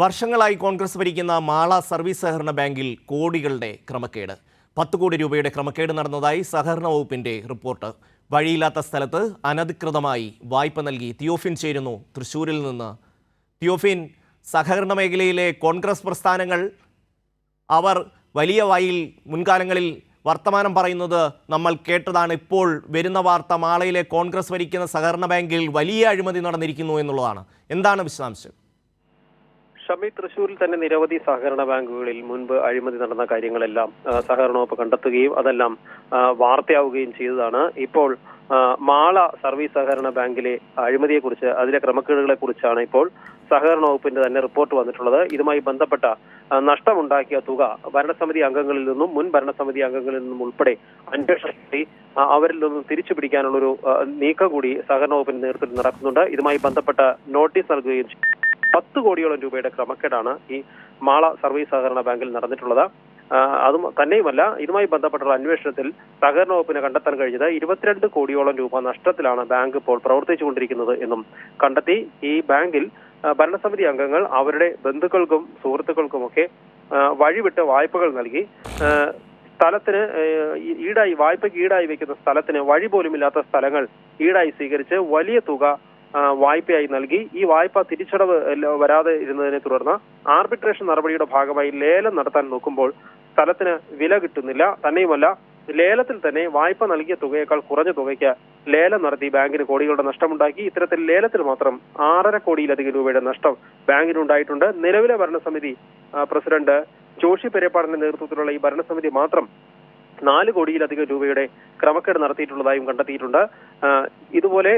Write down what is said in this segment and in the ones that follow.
വർഷങ്ങളായി കോൺഗ്രസ് ഭരിക്കുന്ന മാള സർവീസ് സഹകരണ ബാങ്കിൽ കോടികളുടെ ക്രമക്കേട്. പത്ത് കോടി രൂപയുടെ ക്രമക്കേട് നടന്നതായി സഹകരണ വകുപ്പിന്റെ റിപ്പോർട്ട്. വഴിയില്ലാത്ത സ്ഥലത്ത് അനധികൃതമായി വായ്പ നൽകി തിയോഫിൻ ചേരുന്നു തൃശൂരിൽ നിന്ന്. തിയോഫിൻ സഹകരണ മേഖലയിലെ കോൺഗ്രസ് പ്രസ്ഥാനങ്ങൾ അവർ വലിയ വായിൽ മുൻകാലങ്ങളിൽ വർത്തമാനം പറയുന്നത് നമ്മൾ കേട്ടതാണ്. ഇപ്പോൾ വരുന്ന വാർത്ത മാളയിലെ കോൺഗ്രസ് ഭരിക്കുന്ന സഹകരണ ബാങ്കിൽ വലിയ അഴിമതി നടന്നിരിക്കുന്നു എന്നുള്ളതാണ്. എന്താണ് വിശദാംശം? ഷമി തൃശൂരിൽ തന്നെ നിരവധി സഹകരണ ബാങ്കുകളിൽ മുൻപ് അഴിമതി നടന്ന കാര്യങ്ങളെല്ലാം സഹകരണ വകുപ്പ് കണ്ടെത്തുകയും അതെല്ലാം വാർത്തയാവുകയും ചെയ്തതാണ്. ഇപ്പോൾ മാള സർവീസ് സഹകരണ ബാങ്കിലെ അഴിമതിയെക്കുറിച്ച് അതിലെ ക്രമക്കേടുകളെ കുറിച്ചാണ് ഇപ്പോൾ സഹകരണ വകുപ്പിന്റെ തന്നെ റിപ്പോർട്ട് വന്നിട്ടുള്ളത്. ഇതുമായി ബന്ധപ്പെട്ട നഷ്ടമുണ്ടാക്കിയ തുക ഭരണസമിതി അംഗങ്ങളിൽ നിന്നും മുൻ ഭരണസമിതി അംഗങ്ങളിൽ നിന്നും ഉൾപ്പെടെ അന്വേഷണത്തിൽ അവരിൽ നിന്നും തിരിച്ചു പിടിക്കാനുള്ളൊരു നീക്കം കൂടി സഹകരണ വകുപ്പിന്റെ നേതൃത്വത്തിൽ നടക്കുന്നുണ്ട്. ഇതുമായി ബന്ധപ്പെട്ട നോട്ടീസ് നൽകുകയും ചെയ്തു പത്ത് കോടിയോളം രൂപയുടെ ക്രമക്കേടാണ് ഈ മാള സർവീസ് സഹകരണ ബാങ്കിൽ നടന്നിട്ടുള്ളത്. അതും തന്നെയുമല്ല ഇതുമായി ബന്ധപ്പെട്ടുള്ള അന്വേഷണത്തിൽ സഹകരണ വകുപ്പിന് കണ്ടെത്താൻ കഴിഞ്ഞത് ഇരുപത്തിരണ്ട് കോടിയോളം രൂപ നഷ്ടത്തിലാണ് ബാങ്ക് ഇപ്പോൾ പ്രവർത്തിച്ചുകൊണ്ടിരിക്കുന്നത് എന്നും കണ്ടെത്തി ഈ ബാങ്കിൽ ഭരണസമിതി അംഗങ്ങൾ അവരുടെ ബന്ധുക്കൾക്കും സുഹൃത്തുക്കൾക്കുമൊക്കെ വഴിവിട്ട് വായ്പകൾ നൽകി സ്ഥലത്തിന് ഈടായി വായ്പയ്ക്ക് ഈടായി വെക്കുന്ന സ്ഥലത്തിന് വഴി പോലുമില്ലാത്ത സ്ഥലങ്ങൾ ഈടായി സ്വീകരിച്ച് വലിയ തുക വായ്പയായി നൽകി. ഈ വായ്പ തിരിച്ചടവ് വരാതെ ഇരുന്നതിനെ തുടർന്ന് ആർബിട്രേഷൻ നടപടിയുടെ ഭാഗമായി ലേലം നടത്താൻ നോക്കുമ്പോൾ സ്ഥലത്തിന് വില കിട്ടുന്നില്ല. തന്നെയുമല്ല ലേലത്തിൽ തന്നെ വായ്പ നൽകിയ തുകയേക്കാൾ കുറഞ്ഞ തുകയ്ക്ക് ലേലം നടത്തി ബാങ്കിന് കോടികളുടെ നഷ്ടമുണ്ടാക്കി. ഇത്തരത്തിൽ ലേലത്തിൽ മാത്രം ആറര കോടിയിലധികം രൂപയുടെ നഷ്ടം ബാങ്കിനുണ്ടായിട്ടുണ്ട്. നിലവിലെ ഭരണസമിതി പ്രസിഡന്റ് ജോഷി പെരേപ്പാടിന്റെ നേതൃത്വത്തിലുള്ള ഈ ഭരണസമിതി മാത്രം നാല് കോടിയിലധികം രൂപയുടെ ക്രമക്കേട് നടത്തിയിട്ടുള്ളതായും കണ്ടെത്തിയിട്ടുണ്ട്. ഇതുപോലെ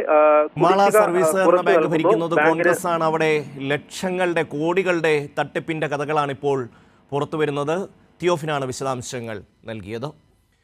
മാള സർവീസ് ബാങ്ക്. ഭരിക്കുന്നത് കോൺഗ്രസ് ആണ് അവിടെ ലക്ഷങ്ങളുടെ കോടികളുടെ തട്ടിപ്പിന്റെ കഥകളാണ് ഇപ്പോൾ പുറത്തു വരുന്നത് തിയോഫിനാണ് വിശദാംശങ്ങൾ നൽകിയത്.